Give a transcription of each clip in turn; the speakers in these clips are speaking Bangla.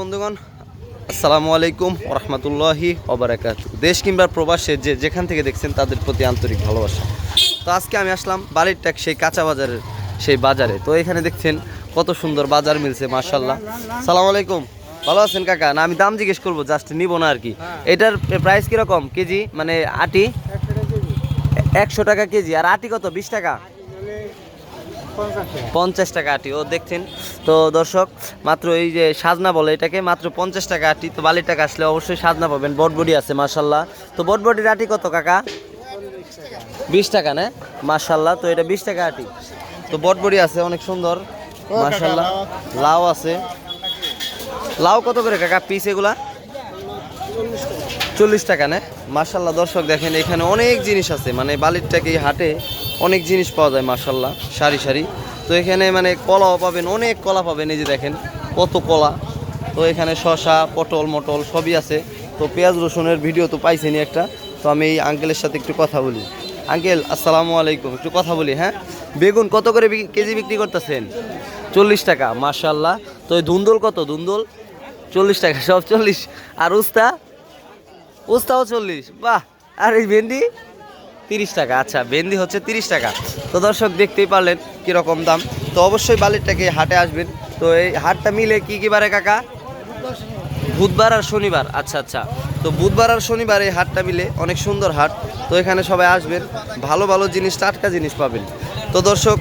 বন্ধুগণ, আসসালামু আলাইকুম রহমতুল্লাহি ওবরাকাত। দেশ কিংবা প্রবাসে যে যেখান থেকে দেখছেন তাদের প্রতি আন্তরিক ভালোবাসা। তো আজকে আমি আসলাম বালিরটাক সেই কাঁচা বাজারের, সেই বাজারে। তো এখানে দেখছেন কত সুন্দর বাজার মিলছে মার্শাল্লাহ সালাম আলাইকুম। ভালো আছেন কাকা? না, আমি দাম জিজ্ঞেস করব, জাস্ট নিব না আর কি। এটার প্রাইস কীরকম? কেজি? মানে আটি? একশো টাকা কেজি। আর আটি কত? বিশ টাকা? পঞ্চাশ টাকা আটি। ও দেখছেন? তো দর্শক মাত্র এই যে সাজনা বলে এটাকে মাত্র পঞ্চাশ টাকা আটি। তো বালির টাকা আসলে অবশ্যই সাজনা পাবেন। বটবডি আছে মার্শাল্লাহ তো বটবডির আটি কত কাকা? বিশ টাকা না? মার্শাল্লাহ তো এটা বিশ টাকা আটি। তো বটবডি আছে অনেক সুন্দর। মার্শাল্লাহ লাউ। আছে। লাউ কত করে কাকা পিস এগুলা? চল্লিশ টাকা না? মার্শাল্লাহ দর্শক দেখেন এখানে অনেক জিনিস আছে। মানে বালিরটাকে হাটে অনেক জিনিস পাওয়া যায় মার্শাল্লাহ সারি সারি। তো এখানে মানে কলাও পাবেন, অনেক কলা পাবেন, এই যে দেখেন, কত কলা। তো এখানে শশা পটল, মটল সবই আছে। তো পেঁয়াজ, রসুনের ভিডিও তো পাইছেনি একটা। তো আমি এই আঙ্কেলের সাথে একটু কথা বলি। আঙ্কেল, আসসালামু আলাইকুম, একটু কথা বলি হ্যাঁ? বেগুন কত করে কেজি বিক্রি করতেছেন? চল্লিশ টাকা মার্শাল্লাহ তো এই ধুন্দুল কত, ধুন্দুল? চল্লিশ টাকা, সব চল্লিশ। আর উস্তা? উস্তাও চল্লিশ, বাহ! আর এই ভেন্ডি? তিরিশ টাকা আচ্ছা ভেন্ডি হচ্ছে তিরিশ টাকা। তো দর্শক, দেখতেই পারলেন কীরকম দাম। তো অবশ্যই বালিরটাকে হাটে আসবেন। তো এই হাটটা মিলে কি কী বারে কাকা? বুধবার আর শনিবার আচ্ছা আচ্ছা। তো বুধবার আর শনিবার এই হাটটা মিলে অনেক সুন্দর হাট। তো এখানে সবাই আসবেন, ভালো ভালো জিনিস, টাটকা জিনিস পাবেন। তো দর্শক,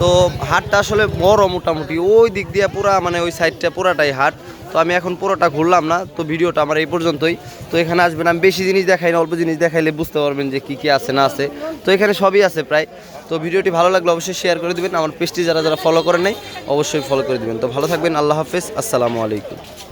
তো হাটটা আসলে বড় মোটামুটি। ওই দিক দিয়ে পুরা মানে ওই সাইডটা পুরাটাই হাট। তো আমি এখন পুরোটা ঘুরলাম না, তো ভিডিওটা আমার এই পর্যন্তই। তো এখানে আসবেন, আমি বেশি জিনিস দেখাই না, অল্প জিনিস দেখাইলে বুঝতে পারবেন যে কী কী আছে না আছে। তো এখানে সবই আছে প্রায়। তো ভিডিওটি ভালো লাগলে অবশ্যই শেয়ার করে দেবেন। আমার পেজটি যারা যারা ফলো করে নাই, অবশ্যই ফলো করে দেবেন। তো ভালো থাকবেন, আল্লাহ হাফেজ, আসসালামু আলাইকুম।